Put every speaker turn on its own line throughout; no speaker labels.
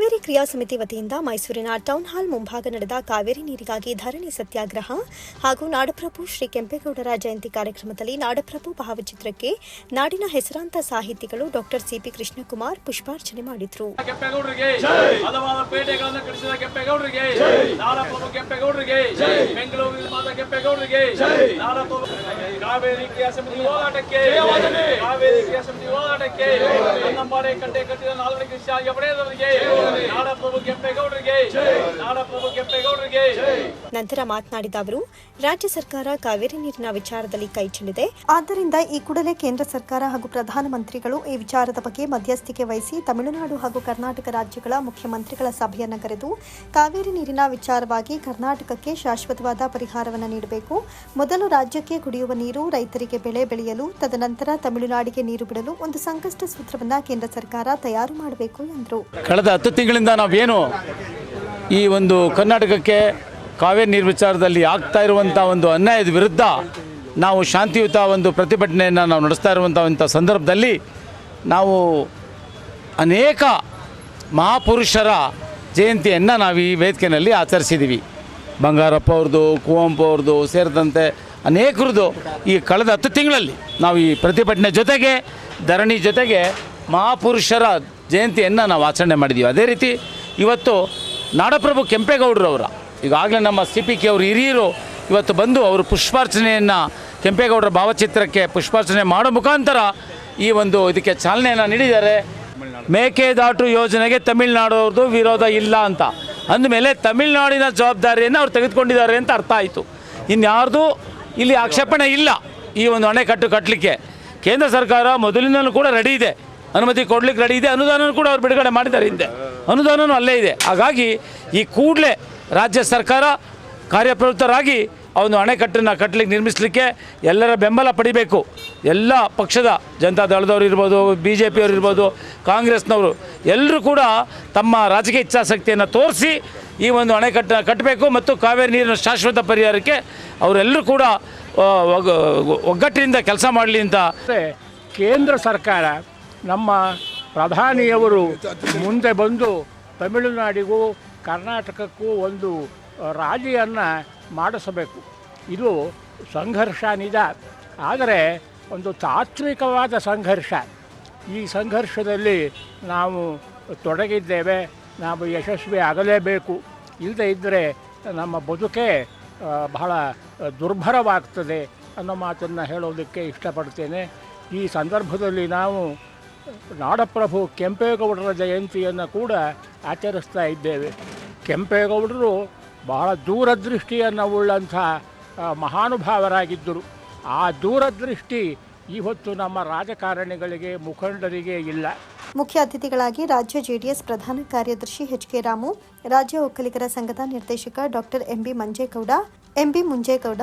ಕಾವೇರಿ ಕ್ರಿಯಾ ಸಮಿತಿ ವತಿಯಿಂದ ಮೈಸೂರಿನ ಟೌನ್ ಹಾಲ್ ಮುಂಭಾಗ ನಡೆದ ಕಾವೇರಿ ನೀರಿಗಾಗಿ ಧರಣಿ ಸತ್ಯಾಗ್ರಹ ಹಾಗೂ ನಾಡಪ್ರಭು ಶ್ರೀ ಕೆಂಪೇಗೌಡರ ಜಯಂತಿ ಕಾರ್ಯಕ್ರಮದಲ್ಲಿ ನಾಡಪ್ರಭು ಭಾವಚಿತ್ರಕ್ಕೆ ನಾಡಿನ ಹೆಸರಾಂತ ಸಾಹಿತಿಗಳು ಡಾಕ್ಟರ್ ಸಿಪಿ ಕೃಷ್ಣಕುಮಾರ್ ಪುಷ್ಪಾರ್ಚನೆ ಮಾಡಿದರು.
ಹೋರಾಟಕ್ಕೆ ನಾಡಪ್ರಭು ಕೆಂಪೇಗೌಡರಿಗೆ. ನಾಡಪ್ರಭು ಕೆಂಪೇಗೌಡರಿಗೆ.
ನಂತರ ಮಾತನಾಡಿದ ಅವರು ರಾಜ್ಯ ಸರ್ಕಾರ ಕಾವೇರಿ ನೀರಿನ ವಿಚಾರದಲ್ಲಿ ಕೈ ಚೆಲ್ಲಿದೆ. ಆದ್ದರಿಂದ ಈ ಕೂಡಲೇ ಕೇಂದ್ರ ಸರ್ಕಾರ ಹಾಗೂ ಪ್ರಧಾನಮಂತ್ರಿಗಳು ಈ ವಿಚಾರದ ಬಗ್ಗೆ ಮಧ್ಯಸ್ಥಿಕೆ ವಹಿಸಿ ತಮಿಳುನಾಡು ಹಾಗೂ ಕರ್ನಾಟಕ ರಾಜ್ಯಗಳ ಮುಖ್ಯಮಂತ್ರಿಗಳ ಸಭೆಯನ್ನು ಕರೆದು ಕಾವೇರಿ ನೀರಿನ ವಿಚಾರವಾಗಿ ಕರ್ನಾಟಕಕ್ಕೆ ಶಾಶ್ವತವಾದ ಪರಿಹಾರವನ್ನು ನೀಡಬೇಕು. ಮೊದಲು ರಾಜ್ಯಕ್ಕೆ ಕುಡಿಯುವ ನೀರು ರೈತರಿಗೆ ಬೆಳೆ ಬೆಳೆಯಲು ತದನಂತರ ತಮಿಳುನಾಡಿಗೆ ನೀರು ಬಿಡಲು ಒಂದು ಸಂಕಷ್ಟ ಸೂತ್ರವನ್ನು ಕೇಂದ್ರ ಸರ್ಕಾರ ತಯಾರು ಮಾಡಬೇಕು ಎಂದರು.
ಕಳೆದ ಹತ್ತು ತಿಂಗಳಿಂದ ನಾವೇನು ಈ ಒಂದು ಕರ್ನಾಟಕಕ್ಕೆ ಕಾವೇರಿ ನೀರು ವಿಚಾರದಲ್ಲಿ ಆಗ್ತಾ ಇರುವಂಥ ಒಂದು ಅನ್ಯಾಯದ ವಿರುದ್ಧ ನಾವು ಶಾಂತಿಯುತ ಒಂದು ಪ್ರತಿಭಟನೆಯನ್ನು ನಾವು ನಡೆಸ್ತಾ ಇರುವಂಥ ಸಂದರ್ಭದಲ್ಲಿ ನಾವು ಅನೇಕ ಮಹಾಪುರುಷರ ಜಯಂತಿಯನ್ನು ನಾವು ಈ ವೇದಿಕೆಯಲ್ಲಿ ಆಚರಿಸಿದ್ದೀವಿ ಬಂಗಾರಪ್ಪ ಅವ್ರದ್ದು, ಕುವೆಂಪು ಅವ್ರದ್ದು ಸೇರಿದಂತೆ ಅನೇಕರದ್ದು ಈ ಕಳೆದ ಹತ್ತು ತಿಂಗಳಲ್ಲಿ ನಾವು ಈ ಪ್ರತಿಭಟನೆ ಜೊತೆಗೆ, ಧರಣಿ ಜೊತೆಗೆ ಮಹಾಪುರುಷರ ಜಯಂತಿಯನ್ನು ನಾವು ಆಚರಣೆ ಮಾಡಿದ್ದೀವಿ ಅದೇ ರೀತಿ ಇವತ್ತು ನಾಡಪ್ರಭು ಕೆಂಪೇಗೌಡರವರ ಈಗಾಗಲೇ ನಮ್ಮ ಸಿ ಪಿ ಕೆ ಅವರು ಹಿರಿಯರು ಇವತ್ತು ಬಂದು ಅವರು ಪುಷ್ಪಾರ್ಚನೆಯನ್ನು ಕೆಂಪೇಗೌಡರ ಭಾವಚಿತ್ರಕ್ಕೆ ಪುಷ್ಪಾರ್ಚನೆ ಮಾಡೋ ಮುಖಾಂತರ ಈ ಒಂದು ಇದಕ್ಕೆ ಚಾಲನೆಯನ್ನು ನೀಡಿದ್ದಾರೆ. ಮೇಕೆದಾಟು ಯೋಜನೆಗೆ ತಮಿಳುನಾಡೋರ್ದು ವಿರೋಧ ಇಲ್ಲ ಅಂತ. ಅಂದಮೇಲೆ ತಮಿಳುನಾಡಿನ ಜವಾಬ್ದಾರಿಯನ್ನು ಅವ್ರು ತೆಗೆದುಕೊಂಡಿದ್ದಾರೆ ಅಂತ ಅರ್ಥ ಆಯಿತು. ಇನ್ಯಾರ್ದು ಇಲ್ಲಿ ಆಕ್ಷೇಪಣೆ ಇಲ್ಲ ಈ ಒಂದು ಅಣೆಕಟ್ಟು ಕಟ್ಟಲಿಕ್ಕೆ ಕೇಂದ್ರ ಸರ್ಕಾರ ಮೊದಲಿನಲ್ಲೂ ಕೂಡ ರೆಡಿ ಇದೆ. ಅನುಮತಿ ಕೊಡ್ಲಿಕ್ಕೆ ರೆಡಿ ಇದೆ. ಅನುದಾನ ಕೂಡ ಅವ್ರು ಬಿಡುಗಡೆ ಮಾಡಿದ್ದಾರೆ ಹಿಂದೆ. ಅನುದಾನವೂ ಅಲ್ಲೇ ಇದೆ. ಹಾಗಾಗಿ ಈ ಕೂಡಲೇ ರಾಜ್ಯ ಸರ್ಕಾರ ಕಾರ್ಯಪ್ರವೃತ್ತರಾಗಿ ಅವನು ಅಣೆಕಟ್ಟನ್ನು ಕಟ್ಟಲಿಕ್ಕೆ ನಿರ್ಮಿಸಲಿಕ್ಕೆ ಎಲ್ಲರ ಬೆಂಬಲ ಪಡಿಬೇಕು. ಎಲ್ಲ ಪಕ್ಷದ ಜನತಾ ದಳದವ್ರು ಇರ್ಬೋದು ಬಿ ಜೆ ಪಿಯವರು ಇರ್ಬೋದು, ಕಾಂಗ್ರೆಸ್ನವರು ಎಲ್ಲರೂ ಕೂಡ ತಮ್ಮ ರಾಜಕೀಯ ಇಚ್ಛಾಸಕ್ತಿಯನ್ನು ತೋರಿಸಿ ಈ ಒಂದು ಅಣೆಕಟ್ಟನ್ನು ಕಟ್ಟಬೇಕು ಮತ್ತು ಕಾವೇರಿ ನೀರಿನ ಶಾಶ್ವತ ಪರಿಹಾರಕ್ಕೆ ಅವರೆಲ್ಲರೂ ಕೂಡ ಒಗ್ಗಟ್ಟಿನಿಂದ ಕೆಲಸ ಮಾಡಲಿ ಅಂತ.
ಕೇಂದ್ರ ಸರ್ಕಾರ ನಮ್ಮ ಪ್ರಧಾನಿಯವರು ಮುಂದೆ ಬಂದು ತಮಿಳುನಾಡಿಗೂ ಕರ್ನಾಟಕಕ್ಕೂ ಒಂದು ರಾಜಿಯನ್ನು ಮಾಡಿಸಬೇಕು. ಇದು ಸಂಘರ್ಷ ನಿಜ. ಆದರೆ ಒಂದು ತಾತ್ವಿಕವಾದ ಸಂಘರ್ಷ. ಈ ಸಂಘರ್ಷದಲ್ಲಿ ನಾವು ತೊಡಗಿದ್ದೇವೆ, ನಾವು ಯಶಸ್ವಿ ಆಗಲೇಬೇಕು. ಇಲ್ಲದೇ ಇದ್ದರೆ ನಮ್ಮ ಬದುಕೇ ಬಹಳ ದುರ್ಭರವಾಗ್ತದೆ ಅನ್ನೋ ಮಾತನ್ನು ಹೇಳೋದಕ್ಕೆ ಇಷ್ಟಪಡ್ತೇನೆ. ಈ ಸಂದರ್ಭದಲ್ಲಿ ನಾವು ನಾಡಪ್ರಭು ಕೆಂಪೇಗೌಡರ ಜಯಂತಿಯನ್ನು ಕೂಡ ಆಚರಿಸ್ತಾ ಇದ್ದೇವೆ. ಕೆಂಪೇಗೌಡರು ಬಹಳ ದೂರದೃಷ್ಟಿಯನ್ನು ಉಳ್ಳಂಥ ಮಹಾನುಭಾವರಾಗಿದ್ದರು. ಆ ದೂರದೃಷ್ಟಿ ಇವತ್ತು ನಮ್ಮ ರಾಜಕಾರಣಿಗಳಿಗೆ, ಮುಖಂಡರಿಗೆ ಇಲ್ಲ.
ಮುಖ್ಯ ಅತಿಥಿಗಳಾಗಿ ರಾಜ್ಯ ಜೆಡಿಎಸ್ ಪ್ರಧಾನ ಕಾರ್ಯದರ್ಶಿ ಎಚ್ ಕೆ ರಾಮು, ರಾಜ್ಯ ಒಕ್ಕಲಿಗರ ಸಂಘದ ನಿರ್ದೇಶಕ doctor MB Manjegowda MB Munjegowda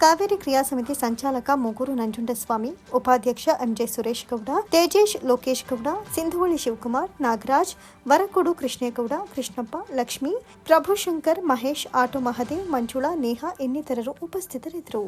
Kaveri ಕ್ರಿಯಾ ಸಮಿತಿ ಸಂಚಾಲಕ ಮೂಗೂರು ನಂಜುಂಡಸ್ವಾಮಿ, ಉಪಾಧ್ಯಕ್ಷ ಎಂಜೆ ಸುರೇಶ್ ಗೌಡ ತೇಜೇಶ್ ಲೋಕೇಶ್ ಗೌಡ ಸಿಂಧುವಳಿ ಶಿವಕುಮಾರ್, ನಾಗರಾಜ್, ವರಕೊಡು ಕೃಷ್ಣೇಗೌಡ, ಕೃಷ್ಣಪ್ಪ, ಲಕ್ಷ್ಮಿ, ಪ್ರಭುಶಂಕರ್, ಮಹೇಶ್, ಆಟೋ ಮಹದೇವ್ ಮಂಜುಳಾ, ನೇಹಾ ಇನ್ನಿತರರು ಉಪಸ್ಥಿತರಿದ್ದರು.